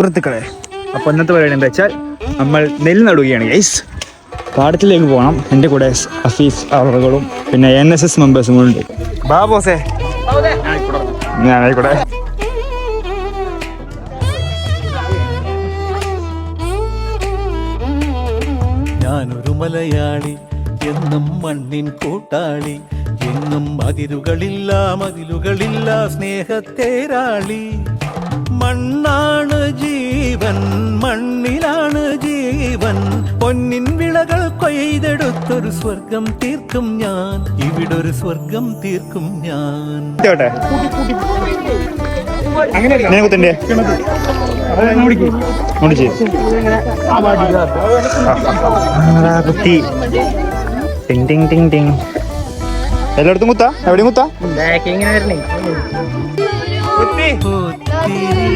സുഹൃത്തുക്കളെ അപ്പോൾ ഇന്നത്തെ പരിപാടി എന്താ വെച്ചാൽ നമ്മൾ നെല്ല് നടുകയാണ് ഗൈസ് പാടത്തിലേക്ക് പോകണം. എന്റെ കൂടെ അഫീസ് അവറുകളും പിന്നെ എൻ എസ് എസ് മെമ്പേഴ്സും കൂടെ ഉണ്ട്. ബാ ബോസേ. ഞാനായിക്കോട്ടെ. ഞാനൊരു മലയാളി എന്നും മണ്ണിൻ കൂട്ടാളി എന്നും അതിരുകളില്ല മതിലുകളില്ല സ്നേഹത്തേരാളി മണ്ണാണ് ജീവൻ മണ്ണിലാണ് ജീവൻ. പൊന്നിൻ വിളകൾ കൊയ്തെടുത്തൊരു സ്വർഗം തീർക്കും ഞാൻ. ഇവിടൊരു സ്വർഗം തീർക്കും ഞാൻ. കുത്തിയോട്ടെ ഞാൻ കുത്തണ്ടേ? മുടിച്ച് ആ, കുത്തി. ടിങ് ടിങ് ടിങ് ടിങ് എല്ലായിടത്തും കുത്താ? എവിടെയും കുത്താ? കുത്തി ഒത്തിരി ഒരു